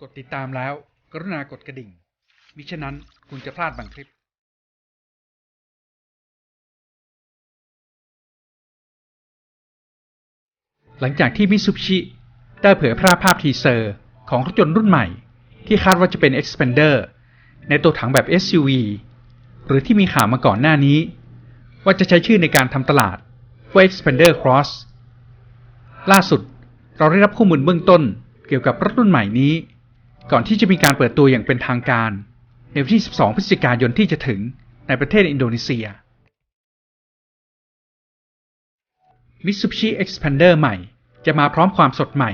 กดติดตามแล้ว กรุณากดกระดิ่ง มิฉะนั้นคุณจะพลาดบางคลิปหลังจากที่มิซูบิชิได้เผยแพร่ภาพทีเซอร์ของรถยนต์รุ่นใหม่ ที่คาดว่าจะเป็น Expander ในตัวถังแบบ SUV หรือที่มีข่าวมาก่อนหน้านี้ ว่าจะใช้ชื่อในการทำตลาดว่า Expander Cross ล่าสุดเราได้รับข้อมูลเบื้องต้นเกี่ยวกับรถรุ่นใหม่นี้ ก่อนที่จะมีการเปิดตัวอย่างเป็นทางการ ในวันที่ 12 พฤศจิกายนที่จะถึงในประเทศอินโดนีเซีย Mitsubishi Expander ใหม่ จะมาพร้อมความสดใหม่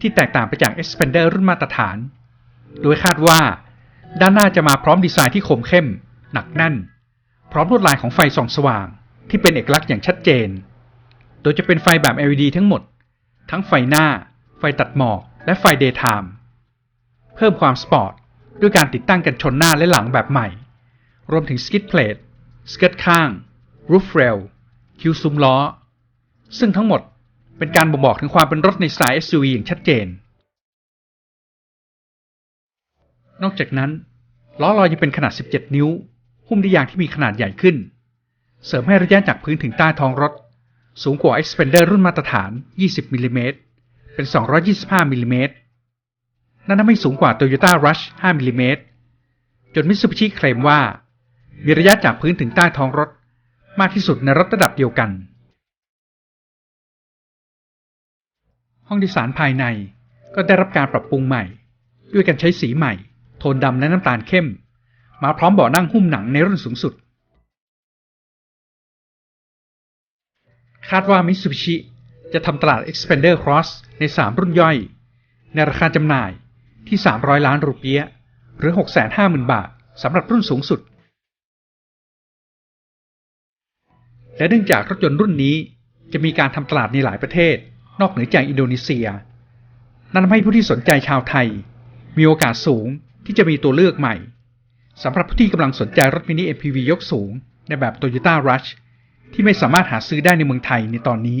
ที่แตกต่างไปจาก Expander รุ่นมาตรฐาน โดยคาดว่า ด้านหน้าจะมาพร้อมดีไซน์ที่คมเข้ม หนักแน่น พร้อมลวดลายของไฟส่องสว่าง ที่เป็นเอกลักษณ์อย่างชัดเจน โดยจะเป็นไฟแบบ LED ทั้งหมด ทั้งไฟหน้า ไฟตัดหมอก และไฟ Daytime เพิ่มความสปอร์ตด้วยการติดตั้งกันชนหน้าและหลังแบบใหม่ รวมถึงสกิดเพลทสเกิร์ตข้าง รูฟเรล คิวซุ้มล้อ ซึ่งทั้งหมดเป็นการบ่งบอกถึงความเป็นรถในสไตล์ SUV อย่างชัดเจน นอกจากนั้น ล้อลอยยังเป็นขนาด 17 นิ้ว หุ้มด้วยยางที่มีขนาดใหญ่ขึ้น เสริมให้ระยะจากพื้นถึงใต้ท้องรถ สูงกว่า Expander รุ่นมาตรฐาน 20มิลลิเมตรเป็น 225มิลลิเมตร นั่นทำให้สูงกว่า Toyota Rush 5มิลลิเมตรจนมิตซูบิชิเคลมว่า มีระยะจากพื้นถึงใต้ท้องรถ มากที่สุดในรถระดับเดียวกัน ห้องโดยสารภายในก็ได้รับการปรับปรุงใหม่ ด้วยการใช้สีใหม่ โทนดำและน้ำตาลเข้ม มาพร้อมเบาะนั่งหุ้มหนังในรุ่นสูงสุด คาดว่ามิ t ซูบิชิจะทำตลาด Expander Cross ใน 3 รุ่นย่อย ในราคาจำหน่าย ที่ 300 ล้านรูเปียห์หรือ 650,000 บาทสำหรับรุ่นสูงสุด และเนื่องจากรถยนต์รุ่นนี้จะมีการทำตลาดในหลายประเทศ นอกเหนือจากอินโดนีเซีย นั่นทำให้ผู้ที่สนใจชาวไทย มีโอกาสสูงที่จะมีตัวเลือกใหม่สำหรับผู้ที่กำลังสนใจรถมินิ MPV ยกสูง ในแบบ Toyota Rush ที่ไม่สามารถหาซื้อได้ในเมืองไทยในตอนนี้